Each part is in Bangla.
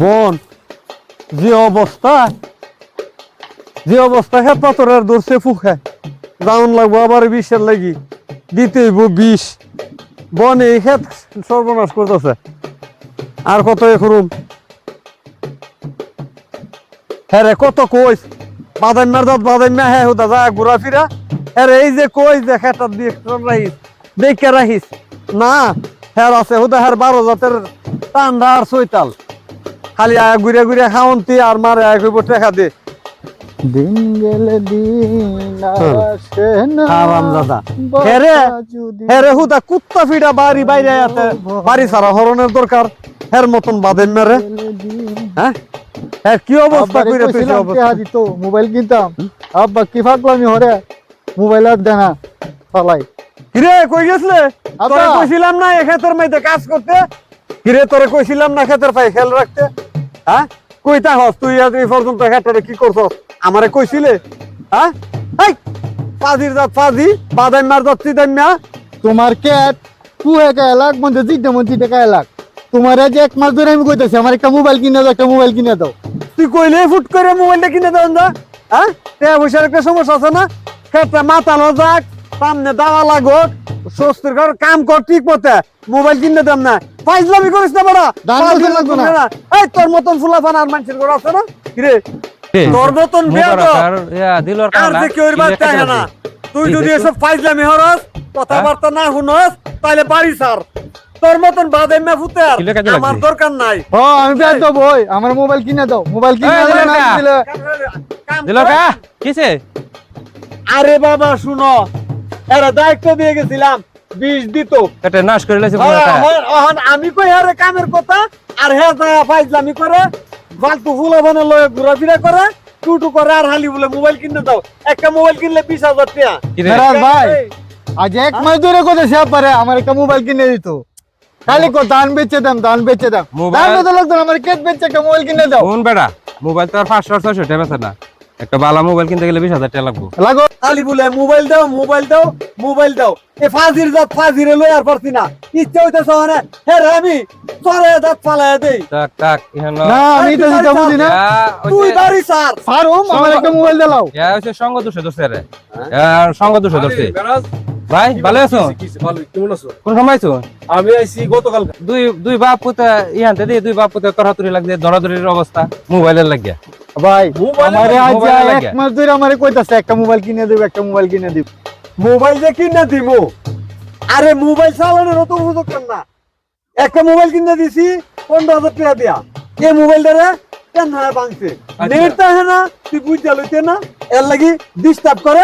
বোন যে অবস্থা যে অবস্থা খেত পাথরের দৌড়ছে ফুখে দাউন লাগবো আবার বিষের লাগি। দিতে হইব বিষ। বন এই খেত সর্বনাশ করতেছে। আর কত করুম? হ্যাঁ রে কত কইস? বাদাইমার দাঁত বাদাইমা হ্যাঁ হুদা যা ঘুরা হ্যাঁ এই যে কইস যে দিয়ে রাখিস দেখে রাখিস না হ্যাঁ আছে হুদা হ্যাঁ বারো জাতের টান্ডা আর খালি আয়া ঘুরে ঘুরে খাওনতি আর মারে আয় কইব টেকা দে। দিন গেলে দিন আসে না। দাদা হেরে হেরে হুদা কুত্তা ফিডা বাড়ি বাইরে বাড়ি সারা হরনের দরকার। হের মতন বাদেন মেরে হ্যাঁ? হ্যাঁ কি অবস্থা কইরা তুই অবস্থা? মোবাইল কিনতাম। আব্বা কি ফাকলামি হরে? মোবাইল আর দেনা চালাই কিরে কই গেছলে? তোরে কইছিলাম না ক্ষেতের মধ্যে কাজ করতে। কিরে তোরে কইছিলাম না ক্ষেতের পাই খেয়াল রাখতে। হ্যাঁ? কইতা হস তুই আজ এই পর্যন্ত ক্ষেতরে কি করছস? আমারে কইছিলে? হ্যাঁ? এই পাজির দাঁত পাজি বাদাম মার দাঁত চিদাম না তোমার ক্যাট টু এক লাখ মধ্যে জিতে মধ্যে টাকা লাখ তোমার আজ এক মাস ধরে আমি কইতাছি আমার একটা মোবাইল কিনে দাও একটা মোবাইল কিনে দাও। তুই কইলে ফুট করে মোবাইলটা কিনে দেন যা হ্যাঁ? পয়সার একটা সমস্যা আছে না? ক্ষেত্রে মাতানো যাক সামনে দাওয়া লাগক স্বস্তির ঘর কাম কর ঠিক মতে। মোবাইল কিনে দেন না। ফাইজলামি করিস না বড় দাম কত লাগবে না? এই তোর মতন ফুলা ফান আর মানুষের ঘর আছে না? কিরে তোর মতন আর যে কেউ বাচ্চা আছে না। তুই যদি এসব ফাইজলামি হরস কথাবার্তা না শুনস তাহলে বাড়ি সার তোর মতন বাদে মে ফুতে আর আমার দরকার নাই। ও আমি বেদ দেবো ওই আমার মোবাইল কিনে দাও। মোবাইল কিনে দাও। দিলে কা কিছে আরে বাবা শুনো। এরা দায়িত্ব দিয়ে গেছিলাম বিষ দিত। এটা নাশ করে লাইছে এখন- এখন আমি কই আরে কামের কথা? আর হ্যাঁ দয়া ফাইজলামি করে ফালতু ফুলে বানে লয়ে ঘোরাফেরা করে টুটু করে আর হালি বলে মোবাইল কিনে দাও। একটা মোবাইল কিনলে বিশ হাজার টাকা। ভাই আজ এক মাস ধরে কোথায় সে পারে? আমার একটা মোবাইল কিনে দিত। খালি কো ধান বেচে দাম ধান বেচে দাম মোবাইল- বেচে লাগতো আমার কেট বেচে একটা মোবাইল কিনে দাও। কোন বেড়া মোবাইল তো আর পাঁচশো ছয়শো টাকা না। একটা ভালো মোবাইল কিনতে গেলে বিশ হাজার টাকা লাগবো। লাগো। খালি বলে মোবাইল দাও মোবাইল দাও মোবাইল দাও। এ ফাজির জাত ফাজিরে লই আর পারছি না। ইচ্ছা হইতেছে মানে হে আমি দাঁত দেই। টাক টাক না আমি তো বুঝি না। তুই বাড়ি সার। পারুম আমার একটা মোবাইল দিলাও। ইয়া হচ্ছে সঙ্গ দোষে ধরছে রে। সঙ্গ দোষে ধরছে। ভাই ভালো আছো? কেমন আছো? কোন সময় আছো? আমি আইছি গতকাল দুই দুই বাপ পুতে ইহানতে দিয়ে দুই বাপ পুতে তরাতুরি লাগছে ধরাধরির অবস্থা মোবাইলের লাগিয়া। ভাই মোবাইলে- আমারে আজ এক মাস ধরে আমারে কইতাছে একটা মোবাইল কিনে দেব একটা মোবাইল কিনে দিব। মোবাইল যে কিনে দিব? আরে মোবাইল চালানোর অত সুযোগ কেন না? একটা মোবাইল কিনে দিছি পনেরো হাজার টাকা দিয়া। এই কেন হয় না তুই বুঝতে লইতে না এর লাগি ডিস্টার্ব করে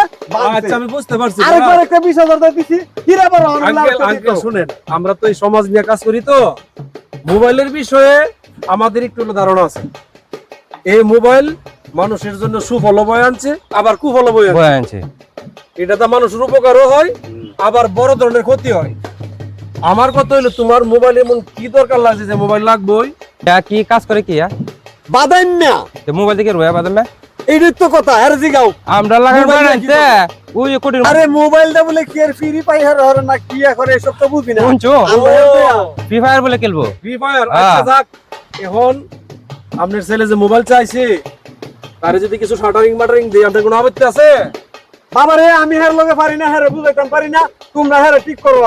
আচ্ছা আমি বুঝতে পারছি আরেকবার একটা বিশ হাজার টাকা দিছি হিরা আবার আঙ্কেল আঙ্কেল শুনেন আমরা তো এই সমাজ নিয়ে কাজ করি তো। মোবাইলের বিষয়ে আমাদের একটু ধারণা আছে। এই মোবাইল মানুষের জন্য সুফল বয়ে আনছে আবার কুফল বয়ে আনছে। এটা তো মানুষের উপকারও হয় আবার বড় ধরনের ক্ষতি হয়। আমার কথা হইল তোমার মোবাইল এমন কি দরকার লাগছে যে মোবাইল লাগবেই? কি কাজ করে কি ইয়া বাদাইন না। তো মোবাইল দিকে রয়ে বাদাম না? এইটাই তো কথা হ্যাঁ জিগাও। আমরা লাগাই মোবাইল ওই কোটি আরে মোবাইলটা বলে কি আর ফ্রি পাই হার না কি করে এসব তো বুঝি না। শুনছো? ফ্রি ফায়ার বলে খেলব। ফ্রি ফায়ার হ্যাঁ। আচ্ছা যাক এখন আপনার ছেলে যে মোবাইল চাইছে তারে যদি কিছু শাটারিং মাটারিং দেই আপনার কোনো আপত্তি আছে? আমি হের লগে পারি না হেরে বুঝাইতাম পারি না। তোমরা হেরে ঠিক করো।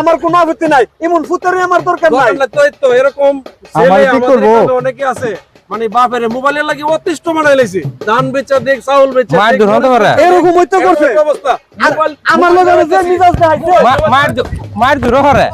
আমার কোনো আপত্তি নাই। এমন ফুতারে আমার দরকার নাই। তো তো এরকম? অনেকে আছে। মানে বাপের মোবাইলের লাগি অতিষ্ঠ বানাই লাইছে। ধান বেচা দেখ চাউল বেচা দূর হতে পারে। এরকম হইতে করছে। অবস্থা। আমার লগে যে মিজাজ দেখাইছে। মার মার দূর হরে।